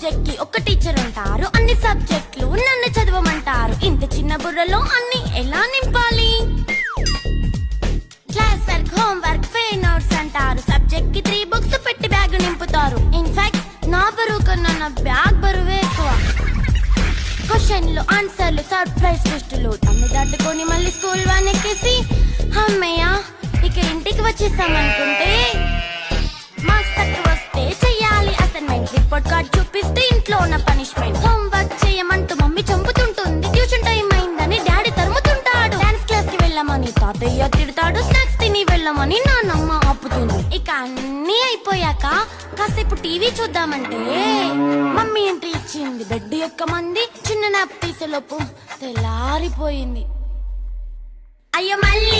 సబ్జెక్ట్కి ఒక టీచర్ ఉంటారు. అన్ని సబ్జెక్టులు నన్ను చదవమంటారు. ఇంత చిన్న బుర్రలో అన్ని ఎలా నింపాలి? క్లాస్ వర్క్ హోమ్ వర్క్ ఫే నోట్స్ అంటారు. సబ్జెక్ట్కి త్రీ బుక్స్ పెట్టి బ్యాగ్ నింపుతారు. ఇన్ఫాక్ట్ నా బరువు కన్నా నా బ్యాగ్ బరువే ఎక్కువ. క్వశ్చన్లు ఆన్సర్లు సర్ప్రైజ్ టెస్టులు తమ్మి దాటుకొని మళ్ళీ స్కూల్ వాన్ ఎక్కేసి అమ్మయ్య ఇక ఇంటికి వచ్చేసామనుకుంటే మార్క్స్ తక్కువ వస్తే చెయ్యాలి. అసైన్మెంట్ రిపోర్ట్ కార్డ్ కి వెళ్ళమని తాతయ్య తిడతాడు స్నాక్స్ తిని వెళ్ళమని నాన్నమ్మ ఆపుతుంది. ఇక అన్నీ అయిపోయాక కాసేపు టీవీ చూద్దామంటే మమ్మీ ఎంట్రీ ఇచ్చింది. బెడ్ యొక్క మంది చిన్న నాప్ తీసేలోపు తెల్లారిపోయింది. అయ్యో మళ్ళీ